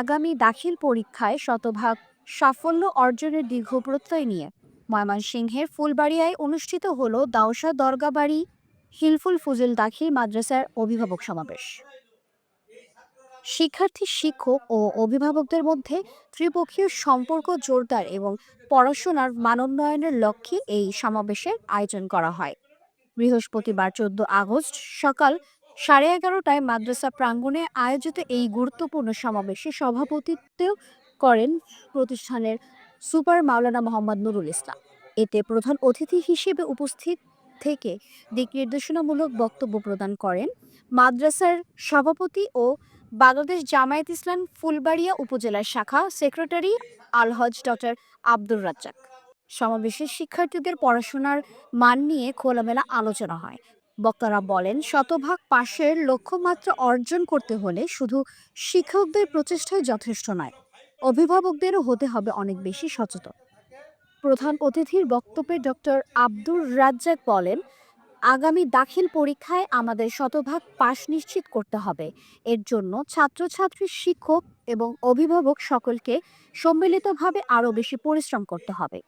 আগামী দাখিল পরীক্ষায় শতভাগ সাফল্য অর্জনের দীর্ঘ প্রত্যয় নিয়ে ময়মনসিংহের ফুলবাড়িয়ায় অনুষ্ঠিত হলো দাওসা দরগাবাড়ি হিলফুল ফুজুল দাখিল মাদ্রাসার অভিভাবক সমাবেশ। শিক্ষার্থী, শিক্ষক ও অভিভাবকদের মধ্যে ত্রিপক্ষীয় সম্পর্ক জোরদার এবং পড়াশোনার মানোন্নয়নের লক্ষ্যে এই সমাবেশের আয়োজন করা হয়। বৃহস্পতিবার চোদ্দ আগস্ট সকাল সাড়ে এগারোটায় মাদ্রাসা প্রাঙ্গণে আয়োজিত এই গুরুত্বপূর্ণ সমাবেশে সভাপতিত্ব করেন প্রতিষ্ঠানের সুপার মাওলানা মোহাম্মদ নুরুল ইসলাম। এতে প্রধান অতিথি হিসেবে উপস্থিত থেকে দিক নির্দেশনামূলক বক্তব্য প্রদান করেন মাদ্রাসার সভাপতি ও বাংলাদেশ জামায়াত ইসলাম ফুলবাড়িয়া উপজেলার শাখা সেক্রেটারি আলহজ ডক্টর আব্দুর রাজ্জাক। সমাবেশে শিক্ষার্থীদের পড়াশোনার মান নিয়ে খোলামেলা আলোচনা হয়। বক্তারা বলেন, শতভাগ পাশের লক্ষ্যমাত্রা অর্জন করতে হলে শুধু শিক্ষকদের প্রচেষ্টাই যথেষ্ট নয়, অভিভাবকদেরও হতে হবে অনেক বেশি সচেতন। প্রধান অতিথির বক্তব্যে ডক্টর আব্দুর রাজ্জাক বলেন, আগামী দাখিল পরীক্ষায় আমাদের শতভাগ পাশ নিশ্চিত করতে হবে। এর জন্য ছাত্রছাত্রী, শিক্ষক এবং অভিভাবক সকলকে সম্মিলিতভাবে আরও বেশি পরিশ্রম করতে হবে।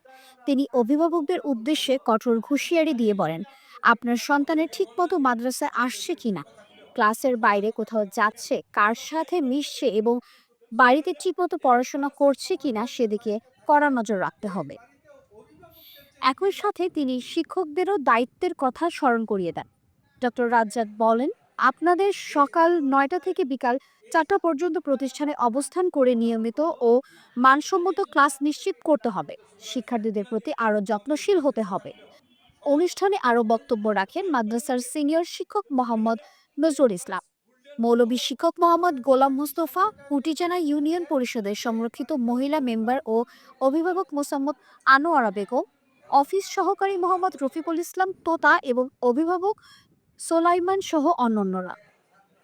তিনি অভিভাবকদের উদ্দেশ্যে কঠোর হুঁশিয়ারি দিয়ে বলেন আপনার সন্তানের ঠিকমতো মাদ্রাসায় আসছে কি না ক্লাসের বাইরে কোথাও যাচ্ছে? কার সাথে মিশছে? এবং বাড়িতে ঠিকমতো পড়াশোনা করছে কি না সেদিকে কড়া নজর রাখতে হবে। একই সাথে তিনি শিক্ষকদেরও দায়িত্বের কথা স্মরণ করিয়ে দেন। ডক্টর রাজ্জাক বলেন, আপনাদের সকাল নয়টা থেকে বিকাল চারটা পর্যন্ত প্রতিষ্ঠানে অবস্থান করে নিয়মিত ও মানসম্মত ক্লাস নিশ্চিত করতে হবে। শিক্ষার্থীদের প্রতি আরও যত্নশীল হতে হবে। অনুষ্ঠানে আরও বক্তব্য রাখেন মাদ্রাসার সিনিয়র শিক্ষক মোহাম্মদ নজরুল ইসলাম। মৌলবী শিক্ষক মোহাম্মদ গোলাম মুস্তফা কুটিজানা ইউনিয়ন পরিষদের সংরক্ষিত মহিলা মেম্বার ও অভিভাবক মোসাম্মদ আনোয়ারা বেগম, অফিস সহকারী মোহাম্মদ রফিকুল ইসলাম তোতা এবং অভিভাবক সোলাইমান সহ অন্যান্যরা।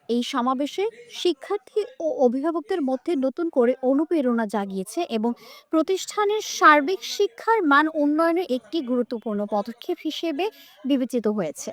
এই সমাবেশে শিক্ষার্থী ও অভিভাবকদের মধ্যে নতুন করে অনুপ্রেরণা জাগিয়েছে এবং প্রতিষ্ঠানের সার্বিক শিক্ষার মান উন্নয়নের একটি গুরুত্বপূর্ণ পদক্ষেপ হিসেবে বিবেচিত হয়েছে।